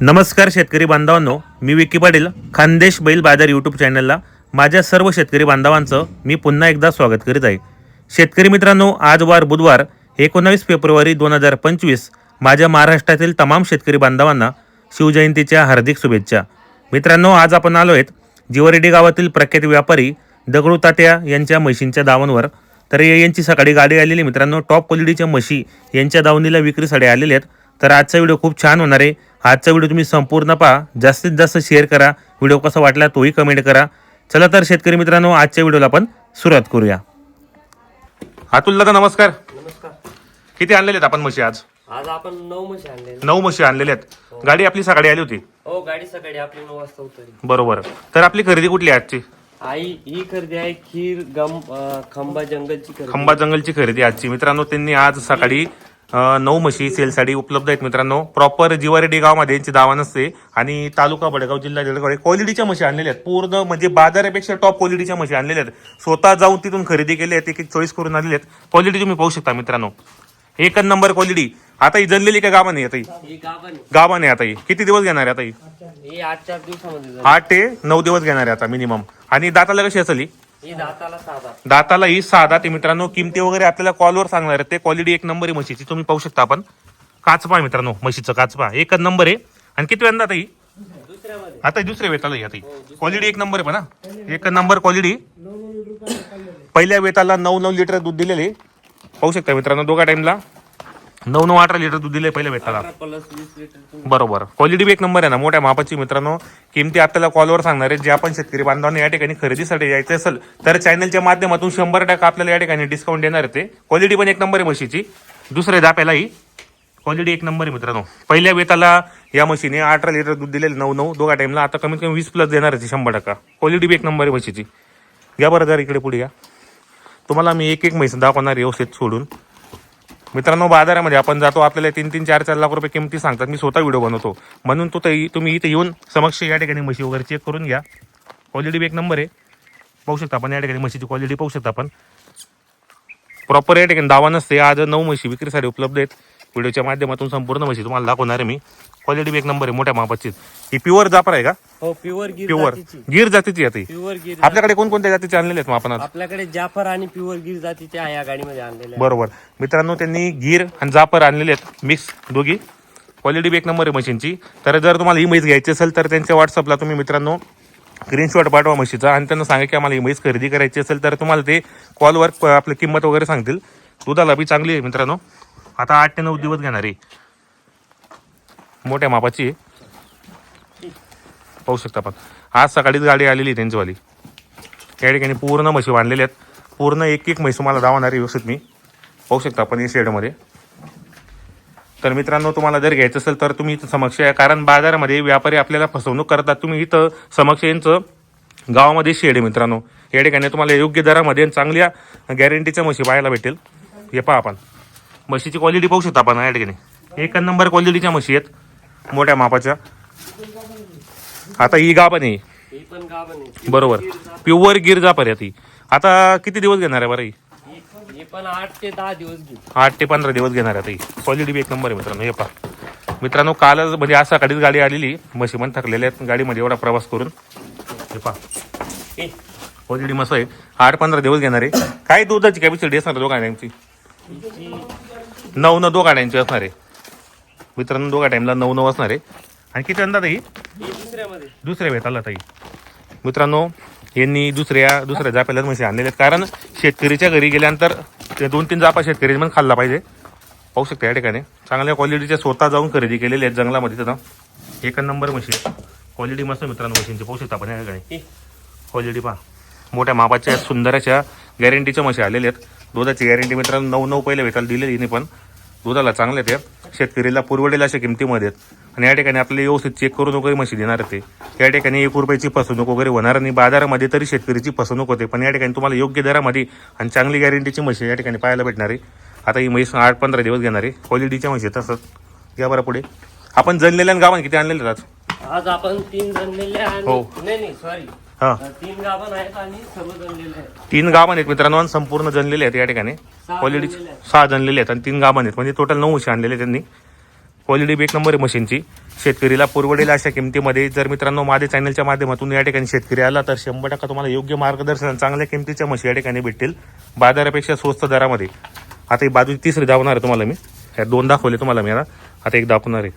नमस्कार शेतकरी बांधवांनो मी विकी पाटील खानदेश बैल बाजार यूट्यूब चॅनलला माझ्या सर्व शेतकरी बांधवांचं मी पुन्हा एकदा स्वागत करीत आहे. शेतकरी मित्रांनो आज वार बुधवार एकोणावीस फेब्रुवारी दोन हजार पंचवीस माझ्या महाराष्ट्रातील तमाम शेतकरी बांधवांना शिवजयंतीच्या हार्दिक शुभेच्छा. मित्रांनो आज आपण आलो आहेत जिवरेडी गावातील प्रख्यात व्यापारी दगडू तात्या यांच्या म्हशींच्या दावणवर. तर यांची सकाळी गाडी आलेली मित्रांनो टॉप क्वालिटीच्या म्हशी यांच्या दावणीला विक्रीसाठी आलेल्या आहेत. तर आजचा व्हिडिओ खूप छान होणार आहे. आजचा व्हिडिओ तुम्ही संपूर्ण पहा. जास्तीत जास्त शेअर करा. व्हिडिओ कसा वाटला तोही कमेंट करा. चला तर शेतकरी मित्रांनो आजच्या व्हिडिओला आपण सुरुवात करूया. अतुल दादा नमस्कार. नमस्कार. किती आणलेले आहेत आपण म्हशी आज? आज आपण नऊ म्हशी आणले नऊ म्हशी आणलेल्या आहेत. गाडी आपली सकाळी आली होती? हो गाडी सकाळी. आपली नऊ वाजता उतरली. बरोबर. तर आपली खरेदी कुठली आहे आजची? आई ही खरेदी आहे खीर गम अं, खंबा जंगलची खरेदी. खंबा जंगलची खरेदी आजची. मित्रांनो त्यांनी आज सकाळी नऊ म्हशी सेलसाठी उपलब्ध आहेत मित्रांनो. प्रॉपर जिवारेडी गावामध्ये यांची दावा नसते. आणि तालुका बडगाव जिल्हा जळगाव क्वालिटीच्या म्हशी आणलेल्या आहेत. पूर्ण म्हणजे बाजारापेक्षा टॉप क्वालिटीच्या म्हशी आणलेल्या आहेत. स्वतः जाऊन तिथून खरेदी केली आहेत एक एक चॉईस करून आलेले आहेत. क्वालिटी तुम्ही पाहू शकता मित्रांनो. एक नंबर क्वालिटी आता ही जनलेली का गावाने आता ही? ही गाभण गावाने आता ही. किती दिवस घेणार आहे आता ही. आठ ते नऊ दिवस घेणार आहे आता मिनिमम आणि दाताला कशी असेल ही दाताला साधा. दाताला ही साधा. ते मित्रांनो किमती वगैरे आपल्याला कॉलवर सांगणार आहेत ते. क्वालिटी एक नंबर आहे म्हशीची. तुम्ही पाहू शकता आपण. काचपा आहे मित्रांनो म्हशीचं काचपा एकच नंबर आहे. आणि किती वेळा आता ही आता ही दुसऱ्या वेताला ही आता क्वालिटी एक नंबर आहे पण एक नंबर क्वालिटी पहिल्या वेताला नऊ नऊ लिटर दूध दिलेले पाहू शकता मित्रांनो दोघा टाइमला नऊ नऊ अठरा लिटर दूध दिले प्लस वीस लिटर तुम्ही बरोबर. क्वालिटी बी एक नंबर आहे ना मोठ्या मापाची मित्रांनो. किमती आपल्याला कॉलवर सांगणार आहे जे आपण शेतकरी बांधवांना या ठिकाणी खरेदीसाठी यायचं असेल तर चॅनलच्या माध्यमातून शंभर टक्का आपल्याला या ठिकाणी डिस्काउंट देणार आहे ते. क्वालिटी पण एक नंबर आहे म्हशीची. दुसऱ्या दाप्यालाही. क्वालिटी एक नंबर आहे मित्रांनो. पहिल्या वेताला या म्हशीने अठरा लिटर दूध दिलेलं नऊ नऊ दोघा टाइमला आता कमीत कमी वीस प्लस देणार आहे शंभर टक्का. क्वालिटी बी एक नंबर आहे म्हशीची. घ्या बरं जरा इकडे पुढे या. तुम्हाला मी एक एक म्हैस दाखवणार व्यवस्थित सोडून. मित्रांनो बाजारामध्ये आपण जातो आपल्याला तीन तीन चार चार लाख रुपये किमती सांगतात. मी स्वतः व्हिडिओ बनवतो. म्हणून तो तुम्ही इथे येऊन समक्ष या ठिकाणी म्हशी वगैरे चेक करून घ्या. क्वालिटी बी एक नंबर आहे. पाहू शकता आपण या ठिकाणी म्हशीची क्वालिटी पाहू शकता आपण. प्रॉपर या ठिकाणी दावा नसते. आज नऊ म्हशी विक्रीसाठी उपलब्ध आहेत. व्हिडिओच्या माध्यमातून संपूर्ण म्हशी तुम्हाला दाखवणार आहे मी. क्वालिटी बी एक नंबर आहे मोठ्या मापाची. ही प्युअर जापर आहे का? हो प्युअर गिर प्युअर जातीची. गिर जातीची आहे ती. प्युअर गिर आपल्याकडे कोणकोणत्या जातीचे आणलेले आहेत आज? आपल्याकडे जाफर आणि प्युअर गिर जातीचे आहे या गाडीमध्ये आणलेले. बरोबर. मित्रांनो त्यांनी गीर आणि जापर आणलेले आहेत मिक्स दोघी. क्वालिटी बी एक नंबर आहे मशीनची तर जर तुम्हाला ही म्हैस घ्यायची असेल तर त्यांच्या व्हॉट्सअपला तुम्ही मित्रांनो स्क्रीनशॉट पाठवा म्हशीचा आणि त्यांना सांगा की आम्हाला ही म्हैस खरेदी करायची असेल तर तुम्हाला ते कॉलवर प- आपली किंमत वगैरे सांगतील. दुधाला बी चांगली आहे मित्रांनो. आता आठ ते नऊ दिवस घेणार. आहे मोठ्या मापाची. आहे. पाहू शकता आपण. आज सकाळीच गाडी आलेली आहे त्यांचीवाली या ठिकाणी पूर्ण म्हशी बांधलेल्या आहेत. पूर्ण एक एक म्हैस तुम्हाला दावणार आहे व्यवस्थित मी. पाहू शकता आपण या शेडमध्ये. तर मित्रांनो तुम्हाला जर घ्यायचं असेल तर तुम्ही इथं समक्ष या. कारण बाजारामध्ये व्यापारी आपल्याला फसवणूक करतात. तुम्ही इथं समक्ष यांचं गावामध्ये शेड आहे मित्रांनो. या ठिकाणी तुम्हाला योग्य दरामध्ये चांगल्या गॅरंटीच्या म्हशी पाहायला भेटेल. हे पहा आपण. म्हशीची क्वालिटी पाहू शकता आपण या ठिकाणी. एक नंबर क्वालिटीच्या म्हशी आहेत मोठ्या मापाच्या. आता ही गाभण आहे ही. पण गाभण आहे बरोबर. प्युअर गिर जापर आहे ती. आता किती दिवस घेणार आहे बरं ही? ही- ही पण आठ ते दहा दिवस घेऊ आठ ते पंधरा दिवस घेणार आहे ही. क्वालिटी बी एक नंबर आहे मित्रांनो हे पहा. मित्रांनो कालच म्हणजे आज सकाळीच गाडी आलेली. म्हशी पण थकलेल्या आहेत गाडीमध्ये एवढा प्रवास करून. हे पहा. हे, क्वालिटी मस्त आहे. आठ पंधरा दिवस घेणार आहे. काय दुधाची कॅपॅसिटी असणार दोघा गाड्यांची नऊ नऊ दोघा गाड्यांची असणार आहे. मित्रांनो दोघा टाईमला नऊ नऊ असणार आहे. आणि किती अंदाज दुसऱ्यामध्ये दुसऱ्या वेताला ताई. मित्रांनो यांनी दुसऱ्या दुसऱ्या जाप्याला म्हशी आणलेल्या आहेत. कारण शेतकरीच्या घरी गेल्यानंतर ते दोन तीन जापा शेतकरी पण खाल्ला पाहिजे. पाहू शकता या ठिकाणी. चांगल्या क्वालिटीच्या स्वतः जाऊन खरेदी केलेल्या आहेत जंगलामध्ये तिथं. एक नंबर म्हशी क्वालिटी मस्त मित्रांनो म्हशींची. पाहू शकता आपण या ठिकाणी. क्वालिटी पहा. मोठ्या मापाच्या सुंदर अशा गॅरंटीच्या म्हशी आलेल्या आहेत. दुधाची गॅरंटी मित्रांनो नऊ नऊ पहिल्या वेताला दिलेली पण. दुधाला चांगले ते शेतकरीला पुरवडेल अशा किमतीमध्ये आहेत. आणि या ठिकाणी आपल्याला व्यवस्थित चेक करून वगैरे म्हशी देणार ते. या ठिकाणी एक रुपयाची फसवणूक वगैरे होणार नाही. बाजारामध्ये तरी शेतकरीची फसवणूक होते. पण या ठिकाणी तुम्हाला योग्य दरामध्ये आणि चांगली गॅरंटीची म्हशी या ठिकाणी पाहायला भेटणार आहे. आता ही म्हैस आठ पंधरा दिवस घेणार आहे. क्वालिटीच्या म्हशी आहेत तसंच. या बरं पुढे. आपण जणलेल्या गावात किती आणलेले आहेत आज? आपण तीन जणलेले आणि हो. नाही सॉरी हां. तीन गाभण आहेत आणि सर्व जणलेले आहेत. तीन गावान आहेत मित्रांनो आणि संपूर्ण जनलेले आहेत या ठिकाणी. सहा क्वालिटी जनलेले आहेत. सहा जनलेले आहेत आणि तीन गावान आहेत. म्हणजे टोटल नऊ म्हशी आणलेले आहेत त्यांनी. क्वालिटी बी एक नंबर आहे मशीनची. शेतकरीला पुरवडेल अशा किमतीमध्ये. जर मित्रांनो माझ्या चॅनलच्या माध्यमातून या ठिकाणी शेतकरी आला तर शंभर टक्का तुम्हाला योग्य मार्गदर्शन आणि चांगल्या किमतीच्या म्हशी या ठिकाणी भेटतील. बाजारापेक्षा स्वस्त दरामध्ये. आता ही बाजू तिसरी दाखवणार आहे तुम्हाला मी. ह्या दोन दाखवले तुम्हाला मी आता. आता एक दाखवणार आहे.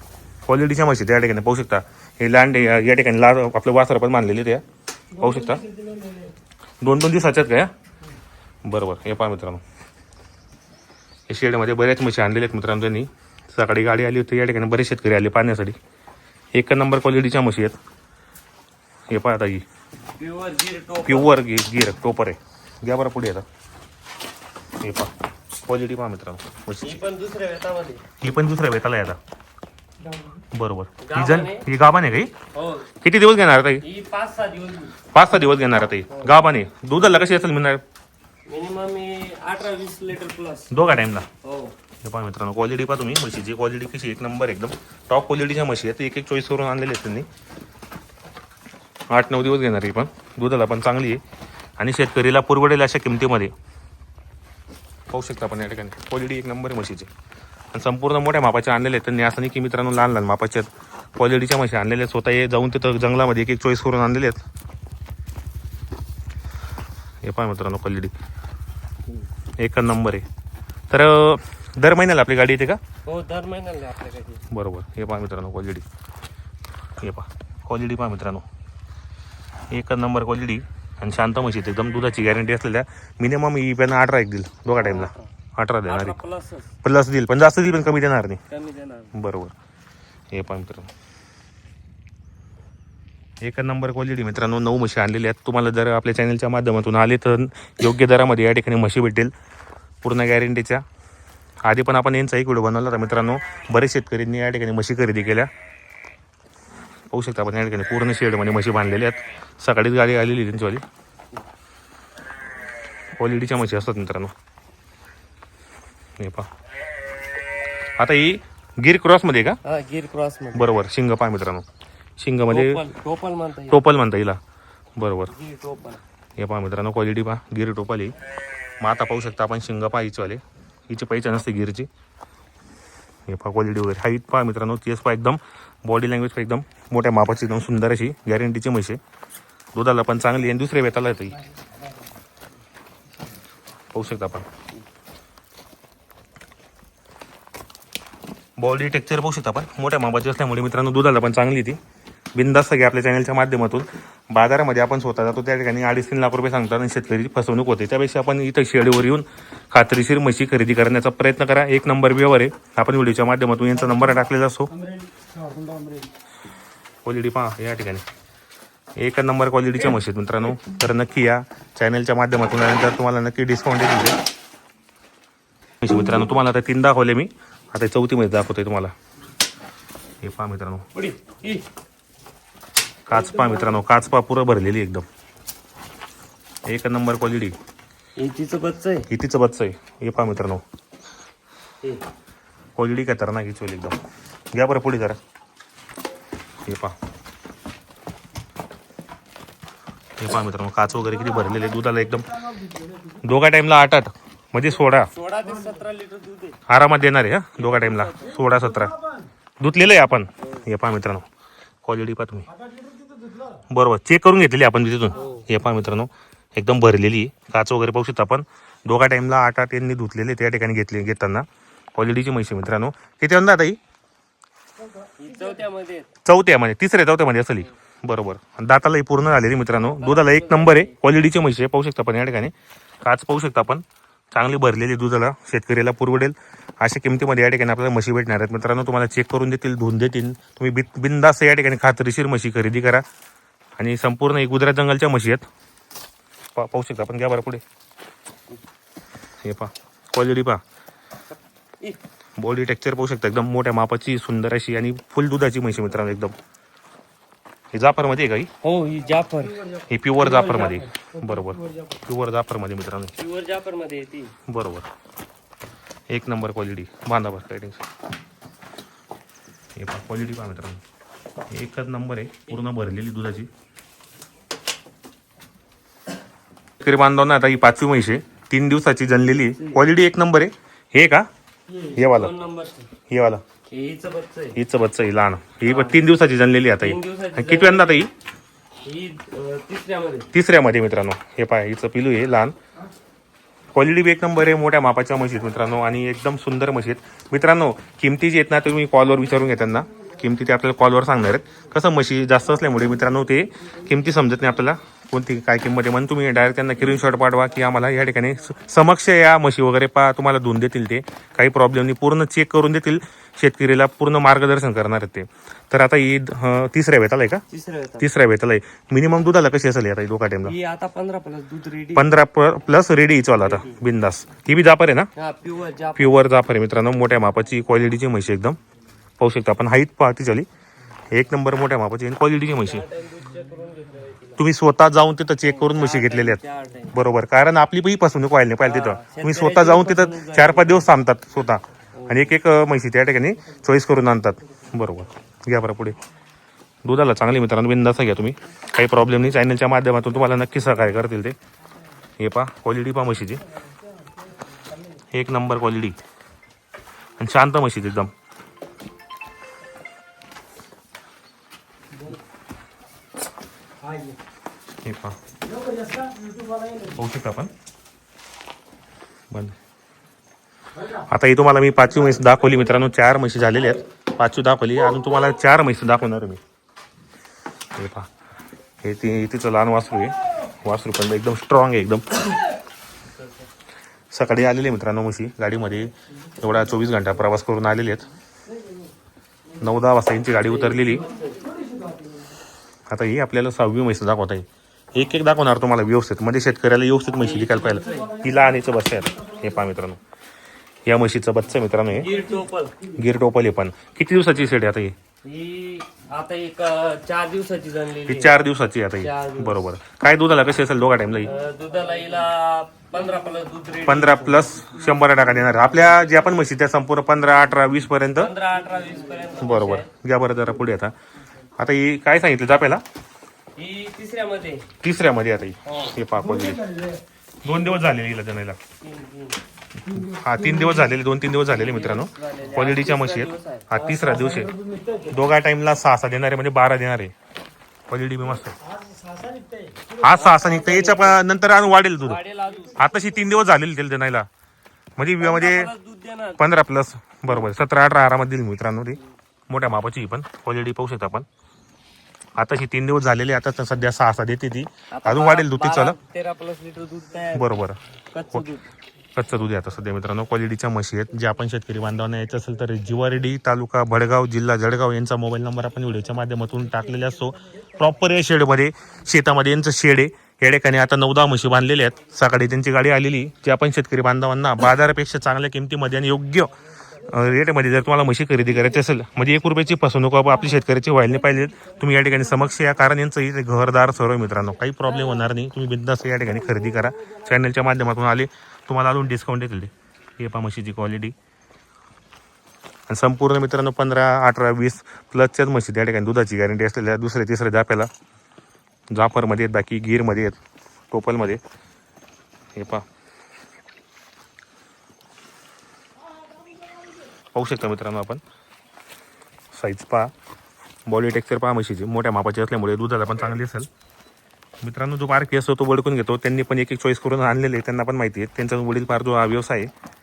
क्वालिटीच्या म्हशी त्या ठिकाणी पाहू शकता. हे लँड या ठिकाणी लाल आपलं वासर पण मानलेली त्या पाहू शकता? दोन दोन दिवसाच्यात काय बरोबर हे पहा मित्रांनो. हे शेडमध्ये बऱ्याच म्हशी आणलेल्या आहेत मित्रांनो त्यांनी. सकाळी गाडी आली होती या ठिकाणी बरेच शेतकरी आले पाहण्यासाठी. एक नंबर क्वालिटीच्या म्हशी आहेत. हे पहा आता ही. प्युअर गिर गिर टोपर आहे. घ्या बरं पुढे आता. हे पहा. क्वालिटी पहा मित्रांनो ही ही पण दुसऱ्या वेताला आहे आता. बरोबर. ही जण ही गाभान आहे काही हो. किती दिवस घेणार आता ही ही पाच सहा दिवस पाच सहा दिवस घेणार आता ही. गाभान आहे दुधाला कशी असेल मिळणार? मिनिमम मी अठरा वीस लिटर प्लस दोघा टाईमला? हो. हे पहा मित्रांनो क्वालिटी पहा तुम्ही. म्हशीची क्वालिटी कशी एक नंबर एकदम टॉप क्वालिटीच्या म्हशी आहेत. एक एक चॉईस करून आणलेले आहेत त्यांनी. आठ नऊ दिवस घेणार ही पण. दुधाला पण चांगली आहे. आणि शेतकरीला पुरवडेल अशा किमतीमध्ये. पाहू शकता आपण या ठिकाणी. क्वालिटी एक नंबर आहे म्हशीची. आणि संपूर्ण मोठ्या मापाच्या आणलेले आहेत. त्यांनी असं नाही की मित्रांनो लहान लहान मापाच्या क्वालिटीच्या म्हशी आणलेल्या आहेत. स्वतः हे जाऊन तिथं जंगलामध्ये एक एक चॉईस करून आणलेले आहेत. हे पहा मित्रांनो क्वालिटी एक नंबर आहे. तर दर महिन्याला आपली गाडी येते का? हो दर महिन्याला आपल्याकडे बरोबर. हे पहा मित्रांनो क्वालिटी हे पहा. क्वालिटी पहा मित्रांनो. एक नंबर क्वालिटी आणि शांत म्हशी आहेत, एकदम दुधाची गॅरंटी असलेल्या. मिनिमम ही पण अठरा एक देईल. दोघा टाईमला अठरा देणार आहे प्लस देईल पण जास्त देईल पण कमी देणार नाही. कमी देणार बरोबर. हे पहा मित्रांनो. एक नंबर क्वालिटी मित्रांनो नऊ म्हशी आणलेल्या आहेत. तुम्हाला जर आपल्या चॅनलच्या माध्यमातून आले तर योग्य दरामध्ये या ठिकाणी म्हशी भेटेल. पूर्ण गॅरंटीच्या आधी पण आपण यांचा एक व्हिडिओ बनवला होता मित्रांनो. बरेच शेतकऱ्यांनी या ठिकाणी म्हशी खरेदी केल्या. पाहू शकता आपण या ठिकाणी पूर्ण शेडमध्ये म्हशी बांधलेल्या आहेत. सकाळीच गाडी आलेली आहे त्यांचीवाली क्वालिटीच्या म्हशी असतात मित्रांनो. हे पहा. आता ही गिर क्रॉसमध्ये आहे का? हा गिर क्रॉसमध्ये. बरोबर शिंग पहा मित्रांनो. शिंगमध्ये टोपल टोपल म्हणता येईल. टोपल म्हणता येईल बरोबर. गिर टोपल. हे पहा मित्रांनो क्वालिटी पहा. गिर टोपल ही मग आता पाहू शकता आपण शिंग पहा हिचवाले हिची पैचा नसते गिरची. हे पहा क्वालिटी वगैरे. हाईट पहा मित्रांनो केस पहा एकदम. बॉडी लँग्वेज पहा एकदम. मोठ्या मापाची एकदम सुंदर अशी. गॅरंटीची म्हशी आहे. दुधाला पण चांगली आणि दुसऱ्या वेताला येते. ही. पाहू शकता आपण. बॉडी टेक्चर पाहू शकता आपण. मोठ्या मापाची असल्यामुळे मित्रांनो दुधाला पण चांगली ती. बिंदास्त घ्या आपल्या चॅनलच्या माध्यमातून. बाजारामध्ये आपण स्वतः जातो त्या ठिकाणी अडीच तीन लाख रुपये सांगतात आणि शेतकरी फसवणूक होते. त्यापेक्षा आपण इथं शेडीवर येऊन खात्रीशीर म्हशी खरेदी करण्याचा प्रयत्न करा. एक नंबर व्यवहार आहे. आपण व्हिडिओच्या माध्यमातून यांचा नंबर टाकलेला असतो. क्वालिटी पहा या ठिकाणी. एक नंबर क्वालिटीच्या म्हशी मित्रांनो. तर नक्की या चॅनलच्या माध्यमातून आल्यानंतर तुम्हाला नक्की डिस्काउंट मित्रांनो तुम्हाला आता तीन दाखवले मी. आता चौथी मध्ये दाखवतोय तुम्हाला. हे पहा मित्रांनो. काच पहा मित्रांनो काच पहा पुरं भरलेली एकदम. एक नंबर क्वालिटी हे तिचं बच्च आहे. बच्च आहे. हे पहा मित्रांनो. क्वालिटी काय तर नाही चोल एकदम. घ्या बरं पुढे जरा. हे पहा. हे पहा मित्रांनो काच वगैरे किती भरलेले दुधाला एकदम. दोघा टाईमला आठ आठ. म्हणजे सोळा सोळा ते सतरा लिटर दूध आहे. आरामात देणार आहे हा? दोघा टाईमला सोळा सतरा. धुतलेलं आहे आपण. हे पहा मित्रांनो. क्वालिटी पहा तुम्ही. बरोबर. चेक करून घेतलेली आपण तिथून. हे. पहा मित्रांनो. एकदम भरलेली. आहे. काच वगैरे पाहू शकता आपण. दोघा टाईमला आठ आठ यांनी धुतलेले त्या ठिकाणी घेतले घेताना. क्वालिटीची म्हशी मित्रांनो. किती अंदा आता ही? ही चौथ्यामध्ये म्हणजे तिसऱ्या चौथ्यामध्ये असेल. ही. बरोबर. आणि दाताला ही पूर्ण झालेली मित्रांनो. दुधाला एक नंबर आहे. क्वालिटीची म्हशी पाहू शकता आपण या ठिकाणी. काच पाहू शकता आपण. चांगली भरलेली दुधाला शेतकऱ्याला पुरवडेल. अशा किमतीमध्ये या ठिकाणी आपल्याला म्हशी भेटणार आहेत. मित्रांनो तुम्हाला चेक करून देतील धुवून देतील. तुम्ही बि बिंदास्त या ठिकाणी खात्रीशीर म्हशी खरेदी करा. आणि संपूर्ण एक गुजरात जंगलच्या म्हशी आहेत. पा पाहू शकता आपण. घ्या बरं पुढे. हे पहा. क्वालिटी पहा. बॉडी टेक्चर पाहू शकता. एकदम मोठ्या मापाची सुंदर अशी आणि फुल दुधाची म्हशी मित्रांनो एकदम. हे जाफरमध्ये आहे का ही? हो जाफर. हे प्युअर जाफरमध्ये. बरोबर. प्युअर जाफरमध्ये मित्रांनो. प्युअर जाफरमध्ये बरोबर. एक नंबर क्वालिटी. बांधा बस काय टेन्शन हे पहा क्वालिटी पहा मित्रांनो. एकच नंबर आहे पूर्ण भरलेली दुधाची. शेतकरी बांधवांना आता ही पाचवी म्हैस आहे. तीन दिवसाची जनलेली आहे. क्वालिटी एक नंबर आहे. हे का? हे वाला. दोन नंबर हे वाला. हिचं बच्चं आहे हीच बच्च ही लहान. ही तीन दिवसाची जनलेली आता ही. तीन दिवसाची आणि किती आता ही? ही अं, तिसऱ्यामध्ये. तिसऱ्यामध्ये मित्रांनो. हे पाय हिचं पिलू आहे लहान. क्वालिटी बी एक नंबर आहे मोठ्या मापाच्या म्हशीत मित्रांनो आणि एकदम सुंदर म्हशीत मित्रांनो किमती जी आहेत ना तुम्ही कॉलवर विचारून घ्या त्यांना. किमती ते आपल्याला कॉलवर सांगणार आहेत. कसं म्हशी जास्त असल्यामुळे मित्रांनो ते किमती समजत नाही आपल्याला. कोणती काय किंमत आहे? म्हणून तुम्ही डायरेक्ट त्यांना स्क्रीनशॉट पाठवा की आम्हाला या ठिकाणी समक्ष या म्हशी वगैरे पा तुम्हाला धुवून देतील ते. काही प्रॉब्लेम नाही. पूर्ण चेक करून देतील. शेतकरीला पूर्ण मार्गदर्शन करणार आहेत ते. तर आता ही तिसऱ्या वेताला आहे का? तिसऱ्या वेताला आहे मिनिमम दुधाला कशी असेल आता दोका टाइमला आता पंधरा प्लस दूध रेडी पंधरा प्लस रेडी आता. बिंदास. ही बी जापर आहे ना? प्युअर जाफर. आहे मित्रांनो. मोठ्या मापाची क्वालिटीची म्हशी एकदम. पाहू शकता आपण. हाईट पाहती झाली एक नंबर मोठ्या मापाची आणि क्वालिटीची म्हशी. तुम्ही स्वतः जाऊन तिथं चेक करून म्हशी घेतलेल्या आहेत. बरोबर. कारण आपली बी फसवणूक व्हायला नाही पाहिजे तिथं. तुम्ही स्वतः जाऊन तिथं चार पाच दिवस थांबतात स्वतः. आणि एक एक म्हशी त्या ठिकाणी चॉईस करून आणतात. बरोबर. घ्या बरं पुढे. दुधाला चांगली मित्रांनो बिंदासा घ्या तुम्ही. काही प्रॉब्लेम नाही. चॅनलच्या माध्यमातून तुम्हाला नक्की सहकार्य करतील ते. हे पा क्वालिटी पा म्हशीची. एक नंबर क्वालिटी आणि शांत म्हशीत एकदम. हे पाहू शकता आपण बंद आता ही तुम्हाला मी पाचवी म्हैस दाखवली मित्रांनो चार म्हशी झालेल्या आहेत. पाचवी दाखवली. अजून तुम्हाला चार म्हशी दाखवणार मी. हे पहा. हे ती तिचं लहान वासरू आहे. वासरू पण एकदम स्ट्रॉंग आहे एकदम. सकाळी आलेले मित्रांनो म्हशी गाडीमध्ये. एवढा चोवीस घंटा प्रवास करून आलेले आहेत. नऊ दहा वाजता यांची गाडी उतरलेली. आता ही आपल्याला सहावी म्हैस दाखवत आहे. एक एक दाखवणार तुम्हाला व्यवस्थित. म्हणजे शेतकऱ्याला व्यवस्थित म्हशी विकायला पाहिजे तिला आणि बच्चे आहेत हे पहा मित्रांनो. या म्हशीचं बच्चं मित्रांनो हे. गिर टोपल. हे पण. किती दिवसाची शेड आहे आता ही? आता एक चार दिवसाची ही आहे. चार दिवसाची आहे आता ही. बरोबर. काय दुधाला कशी असेल दोघा टाइमला दुधाला पंधरा प्लस दूध रेडी पंधरा प्लस शंभर टाका देणार. आपल्या ज्या पण म्हशी त्या संपूर्ण पंधरा अठरा वीस पर्यंत. बरोबर. घ्या बरं जरा पुढे आता. आता ही काय सांगितलं जापेला ही तिसऱ्यामध्ये. तिसऱ्यामध्ये आता ही. हो. हे पाकवली दोन दिवस झालेले हिला जणायला हा तीन दिवस झालेले दोन तीन दिवस झालेले मित्रांनो. क्वालिटीच्या म्हशी आहेत. हा तिसरा दिवस आहे. दोघा टाइमला सहा सहा देणारे म्हणजे बारा देणारे. क्वालिटी बी मस्त. हा सहा सहा निघतं याच्या नंतर अजून वाढेल दूध. आताशी तीन दिवस झालेले त्याला देणायला म्हणजे म्हणजे पंधरा प्लस बरोबर. सतरा अठरा आरामात दिली मित्रांनो ती. मोठ्या मापाची पण. क्वालिटी पाहू शकता आपण. आताशी तीन दिवस झालेले आता तर सध्या सहा सहा देते ती. आता अजून वाढेल दूध तिचं तेरा प्लस लिटर दूध बरोबर. कच्चं दूध. कच्चं दूध आहे आता सध्या मित्रांनो. क्वालिटीच्या म्हशी आहेत. जे आपण शेतकरी बांधवांना यायचं असेल तर जिवारेडी तालुका भडगाव जिल्हा जळगाव यांचा मोबाईल नंबर आपण व्हिडिओच्या माध्यमातून टाकलेला असतो. प्रॉपर या शेडमध्ये शेतामध्ये यांचं शेड आहे. ठिकाणी आता नऊदा म्हशी बांधलेल्या आहेत. सकाळी त्यांची गाडी आलेली. जी आपण शेतकरी बांधवांना बाजारापेक्षा चांगल्या किमतीमध्ये आणि योग्य रेटमध्ये जर तुम्हाला म्हशी खरेदी करायची असेल म्हणजे एक रुपयाची फसवणूक बाबा आपली शेतकऱ्याची व्हायला नाही पाहिजे तुम्ही या ठिकाणी समक्ष या. कारण यांचं इथे घरदार सर्व मित्रांनो. काही प्रॉब्लेम होणार नाही. तुम्ही बिंदास या ठिकाणी खरेदी करा. चॅनलच्या माध्यमातून आले तुम्हाला अजून डिस्काउंट देतील हे पा म्हशीची क्वालिटी आणि संपूर्ण मित्रांनो पंधरा अठरा वीस प्लसच्याच म्हशी त्या ठिकाणी दुधाची गॅरंटी असलेल्या दुसऱ्या तिसऱ्या जाप्याला जाफरमध्ये आहेत बाकी गिरमध्ये आहेत टोपलमध्ये. हे पहा. पाहू शकता मित्रांनो आपण. साईज पहा. बॉडी टेक्स्चर पहा म्हशीची. मोठ्या मापाची असल्यामुळे दुधाला पण चांगली असेल. मित्रांनो जो पार असतो तो वळकून घेतो. त्यांनी पण एक एक चॉईस करून आणलेले त्यांना पण माहिती आहे. त्यांचा वडील पार जो हा व्यवसाय आहे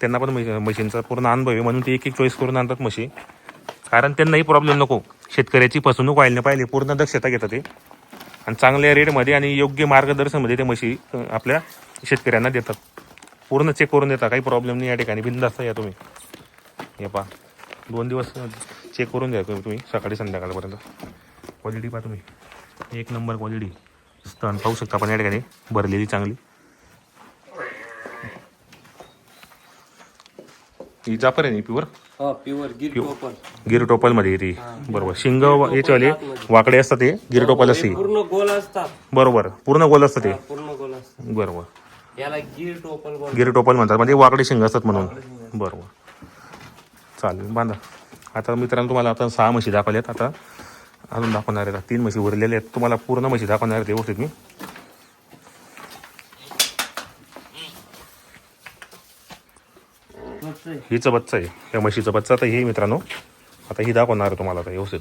त्यांना पण मशीनचा पूर्ण अनुभव आहे म्हणून ते एक एक चॉईस करून आणतात म्हशी. कारण त्यांनाही प्रॉब्लेम नको. शेतकऱ्याची फसवणूक व्हायला पाहिजे पूर्ण दक्षता घेतात ते. आणि चांगल्या रेटमध्ये आणि योग्य मार्गदर्शनमध्ये ते म्हशी आपल्या शेतकऱ्यांना देतात. पूर्ण चेक करून देता. काही प्रॉब्लेम नाही या ठिकाणी. बिंदास्त या तुम्ही. हे पहा. दोन दिवस चेक करून द्या तुम्ही सकाळी संध्याकाळपर्यंत. क्वालिटी पहा तुम्ही. एक नंबर क्वालिटी स्तन पाहू शकता आपण या ठिकाणी. भरलेली चांगली. ही जापर आहे प्युअर हा प्युअर गिर टोपल. गिर टोपलमध्ये येते बरोबर. शिंग याच्यावाले वाकडे असतात ते गिर टोपल असते पूर्ण गोल असतात. बरोबर. पूर्ण गोल असतं ते. पूर्ण गोल असतात. बरोबर. याला गिर टोपल गिर टोपल म्हणतात. म्हणजे वाकडे शिंग असतात म्हणून. बरोबर. चालेल बांधा. आता मित्रांनो तुम्हाला आता सहा म्हशी दाखवल्यात. आता अजून दाखवणार आहेत. तीन म्हशी उरलेल्या आहेत. तुम्हाला पूर्ण म्हशी दाखवणार आहेत व्यवस्थित मी. हिचं बच्चा आहे. या म्हशीचं बच्चा तर हे मित्रांनो. आता ही दाखवणार आहे तुम्हाला आता व्यवस्थित.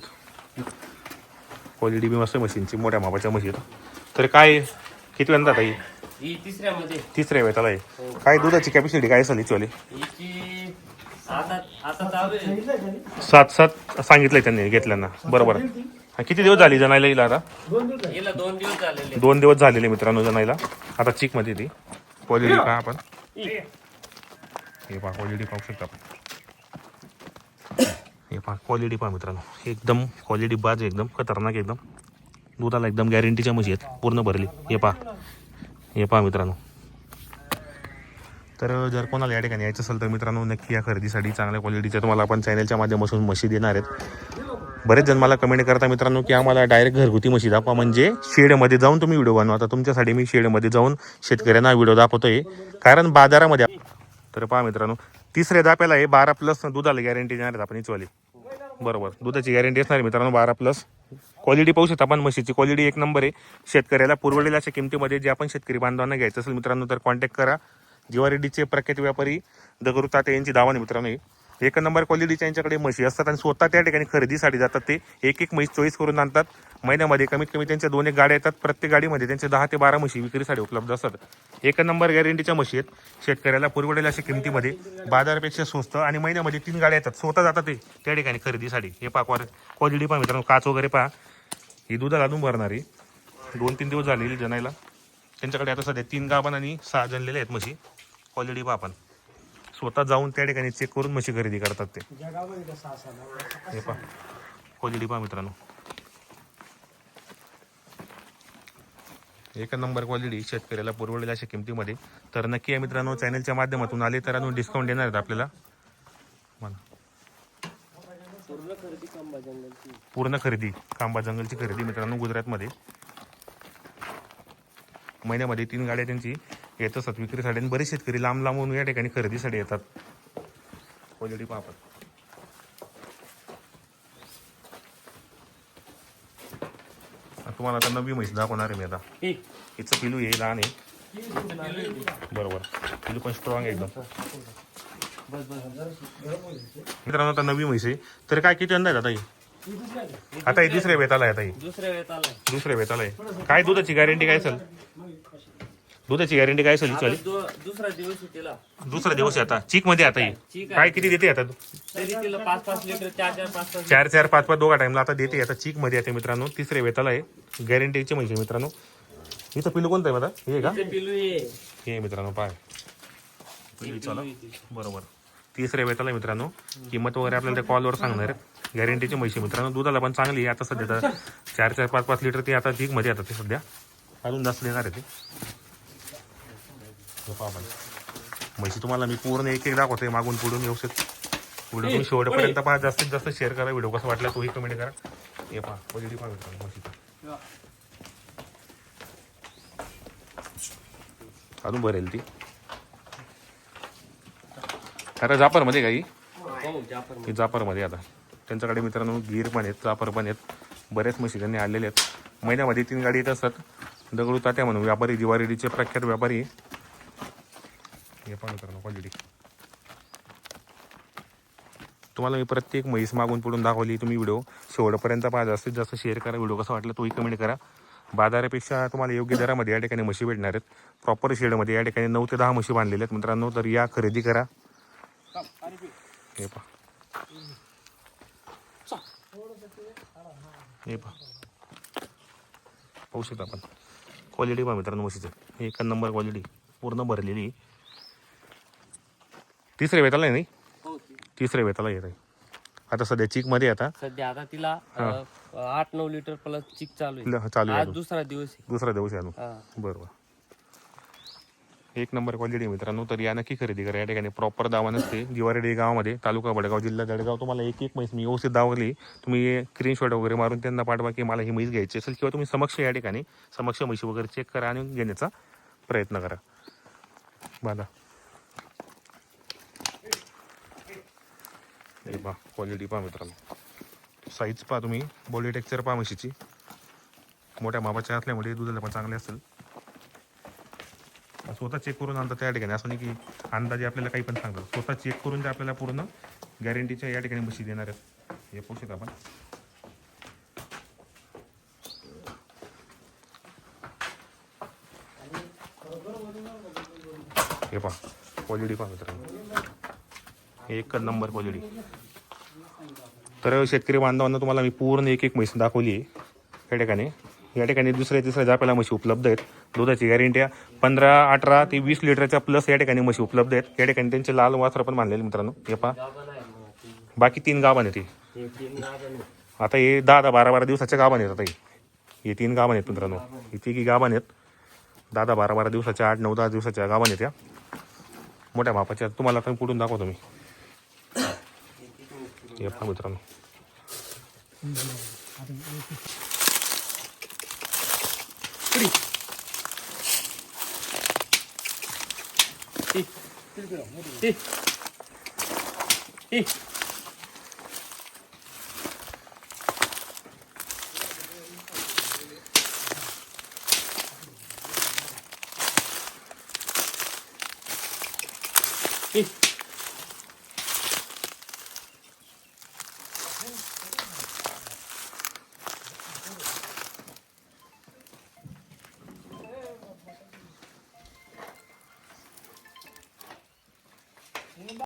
क्वालिटी बी मस्त म्हशींची. मोठ्या मापाच्या आहेत. तर काय किती वेळा आता ही? तिसऱ्या वेळेला आहे काय दुधाची कॅपॅसिटी काय असेल हिचीवाली सात सात सांगितलंय त्यांनी घेतल्यांना. बरोबर. हा, किती दिवस झाली जनायला येईल आता? दोन दिवस झालेले. दोन दिवस झालेले मित्रांनो जनायला आता चिकमध्ये ती. क्वालिटी पहा आपण. हे पहा क्वालिटी पाहू शकता आपण. हे पहा क्वालिटी पहा मित्रांनो. एकदम क्वालिटी बाज आहे एकदम खतरनाक एकदम. दुधाला एकदम गॅरंटीच्या म्हशी आहेत पूर्ण भरली. हे पहा. हे पहा मित्रांनो. तर जर कोणाला या ठिकाणी यायचं असेल तर मित्रांनो नक्की या खरेदीसाठी चांगल्या क्वालिटीच्या तुम्हाला आपण चॅनलच्या माध्यमातून मशी देणार आहेत. बरेच जण मला कमेंट करता मित्रांनो की आम्हाला डायरेक्ट घरगुती म्हशी दाखवा. म्हणजे शेडमध्ये जाऊन तुम्ही व्हिडिओ बनवा. आता तुमच्यासाठी मी शेडमध्ये जाऊन शेतकऱ्यांना व्हिडिओ दाखवतोय. कारण बाजारामध्ये तर पहा मित्रांनो तिसऱ्या दाप्याला आहे बारा प्लस दुधाला गॅरंटी देणार आहेत आपण इचवाली. बरोबर दुधाची गॅरंटी असणार आहे मित्रांनो बारा प्लस क्वालिटी पाहू शकता आपण म्हशीची. क्वालिटी एक नंबर आहे. शेतकऱ्याला पुरवलेल्या अशा किमतीमध्ये जे आपण शेतकरी बांधवांना घ्यायचं असेल मित्रांनो तर कॉन्टॅक्ट करा. जिवारेड्डीचे प्रख्यात व्यापारी दगरू ताते यांची दावा मित्रांनो एक नंबर क्वालिटीच्या यांच्याकडे म्हशी असतात आणि स्वतः त्या ठिकाणी खरेदीसाठी जातात ते. एक एक म्हैस चॉईस करून आणतात. महिन्यामध्ये कमीत कमी त्यांच्या दोन एक गाड्या येतात. प्रत्येक गाडीमध्ये त्यांचे दहा ते बारा म्हशी विक्रीसाठी उपलब्ध असतात. एक नंबर गॅरंटीच्या म्हशी आहेत. शेतकऱ्याला पुरवडेल अशा किमतीमध्ये बाजारापेक्षा स्वस्त आणि महिन्यामध्ये तीन गाड्या येतात. स्वतः जातात ते त्या ठिकाणी खरेदीसाठी. हे पाकवार क्वालिटी पहा मित्रांनो. काच वगैरे पहा. ही दुधाला अजून भरणारी. दोन तीन दिवस झालेली जनायला त्यांच्याकडे आता सध्या तीन गाभण आणि सहा जनलेले आहेत म्हशी. क्वालिटी पहा आपण. स्वतः जाऊन त्या ठिकाणी चेक करून म्हशी खरेदी करतात ते. हे पहा. क्वालिटी पहा मित्रांनो. एक नंबर क्वालिटी शेतकऱ्याला पुरवलेल्या अशा किमतीमध्ये. तर नक्की या मित्रांनो चॅनलच्या माध्यमातून आले तर अजून डिस्काउंट देणार आहेत आपल्याला. म्हणा पूर्ण खरेदी कांबा पूर्ण खरेदी खांबा जंगलची खरेदी मित्रांनो गुजरातमध्ये. महिन्यामध्ये तीन गाड्या त्यांची येत असतात. विक्रीसाठी आणि बरेच शेतकरी लांब लांबून या ठिकाणी खरेदीसाठी येतात. क्वालिटी पहा आपण आता तुम्हाला आता नवी म्हैस दाखवणार आहे मी आता. हिचं पिलू आहे लहान आहे. बरोबर. पिलू पण स्ट्रॉंग आहे एकदम. मित्रांनो आता नवी म्हैस आहे. तर काय किती अंदाज आता ही? आता ही दुसऱ्या वेताला आहे आता ही. दुसऱ्या वेताला आहे. काय दुधाची गॅरंटी काय असेल? दुधाची गॅरंटी काय असेल आता दु- दुसरा दिवस आहे तिला दुसरा दिवस आहे आता. चीकमध्ये आता ही. आहे. काय किती देते आता तरी तिला पाच पाच लिटर चार चार पाच पाच चार चार पाच पाच दोघा टाइमला आता देते आता चीकमध्ये येते मित्रांनो. तिसऱ्या वेताला आहे. गॅरंटीची म्हणजे मित्रांनो. इथं पिलू कोणतं आहे मला हे आहे का? लिटर पिलू ये हे आहे मित्रांनो पाय. पिलू चला. बरोबर. तिसऱ्या वेताला आहे मित्रांनो. किंमत वगैरे आपल्याला त्या कॉलवर सांगणार गॅरंटीची म्हशी मित्रांनो. दुधाला पण चांगली आहे. आता सध्या तर चार चार पाच पाच लिटर ती आता चीकमध्ये आता ते सध्या. अजून जास्त देणार आहे ते. म्हशी तुम्हाला मी पूर्ण एक एक दाखवतोय मागून पुढून व्यवस्थित. व्हिडिओ तुम्ही शेवटपर्यंत पहा जास्तीत जास्त शेअर करा व्हिडिओ कसा वाटला तोही कमेंट करा. हे पहा क्वालिटी पहा मित्रांनो म्हशीची. अजून भरेल ती? आता जापरमध्ये काही हो? हे जापरमध्ये आता. त्यांच्याकडे मित्रांनो गिर पण आहेत जापर पण आहेत. बरेच म्हशी त्यांनी आणलेले आहेत. महिन्यामध्ये तीन गाडी येत असतात. दगडू तात्या म्हणून व्यापारी जिवारेडीचे प्रख्यात व्यापारी. हे पण मित्रांनो क्वालिटी तुम्हाला मी प्रत्येक म्हैस मागून पुढून दाखवली तुम्ही व्हिडिओ शेवटपर्यंत पाहा जास्तीत जास्त शेअर करा व्हिडिओ कसा वाटला तोही कमेंट करा. बाजारापेक्षा तुम्हाला योग्य दरामध्ये या ठिकाणी म्हशी भेटणार आहेत. प्रॉपर शेडमध्ये या ठिकाणी नऊ ते दहा म्हशी बांधलेल्या आहेत. मित्रांनो तर या खरेदी करा. हे पहा. हे पहा. पाहू शकता आपण. क्वालिटी पहा मित्रांनो म्हशीचं. एक नंबर क्वालिटी पूर्ण भरलेली. तिसऱ्या वेताला आहे नाही? हो ती. तिसऱ्या वेताला येत आहे आता सध्या चिकमध्ये आता. सध्या आता तिला अं, आठ नऊ लिटर प्लस चिक चालू ल- आहे चालू आहे आज अजून. दुसरा दिवस आहे. दुसरा दिवस आहे अजून. हा. बरोबर एक नंबर क्वालिटी मित्रांनो तर या नक्की खरेदी करा. या ठिकाणी प्रॉपर दावा नसते. जिवारेडी गावामध्ये तालुका बडगाव जिल्हा जळगाव तुम्हाला एक एक म्हैस मी व्यवस्थित दावली तुम्ही स्क्रीनशॉट वगैरे मारून त्यांना पाठवा की मला ही म्हैस घ्यायची असेल किंवा तुम्ही समक्ष या ठिकाणी समक्ष म्हशी वगैरे चेक करा आणि घेण्याचा प्रयत्न करा. बाधा हे पहा क्वालिटी पहा मित्रांनो. साईज पहा तुम्ही बॉडी टेक्चर पहा म्हशीची. मोठ्या मापाच्या असल्यामुळे दुधाला पण चांगले असेल. स्वतः चेक करून आणतात त्या ठिकाणी. असं नाही की अंदाजे आपल्याला काही पण सांगतात. स्वतः चेक करून ते आपल्याला पूर्ण गॅरंटीच्या या ठिकाणी म्हशी देणार आहेत. हे पोषित आपण. हे पहा क्वालिटी पहा मित्रांनो. एक नंबर क्वालिटी तर शेतकरी बांधवांना तुम्हाला मी पूर्ण एक एक म्हैस दाखवली आहे. या ठिकाणी. या ठिकाणी दुसऱ्या तिसऱ्या जापेला म्हशी उपलब्ध आहेत. दुधाची गॅरंटी पंधरा अठरा ते वीस लिटरच्या प्लस या ठिकाणी म्हशी उपलब्ध आहेत. या ठिकाणी त्यांचे लाल वासर पण मानलेले मित्रांनो. हे पहा. बाकी तीन गाभण आहेत आता हे दहा दहा बारा बारा दिवसाच्या गाभण आहेत आता हे. तीन गावं आहेत मित्रांनो. हे तिघी गाभण आहेत. दहा दहा बारा बारा दिवसाच्या आठ नऊ दहा दिवसाच्या गाभण आहेत या. मोठ्या मापाच्या तुम्हाला पण कुठून दाखवतो मी? हे पहा मित्रांनो ती. ती. ती. ती.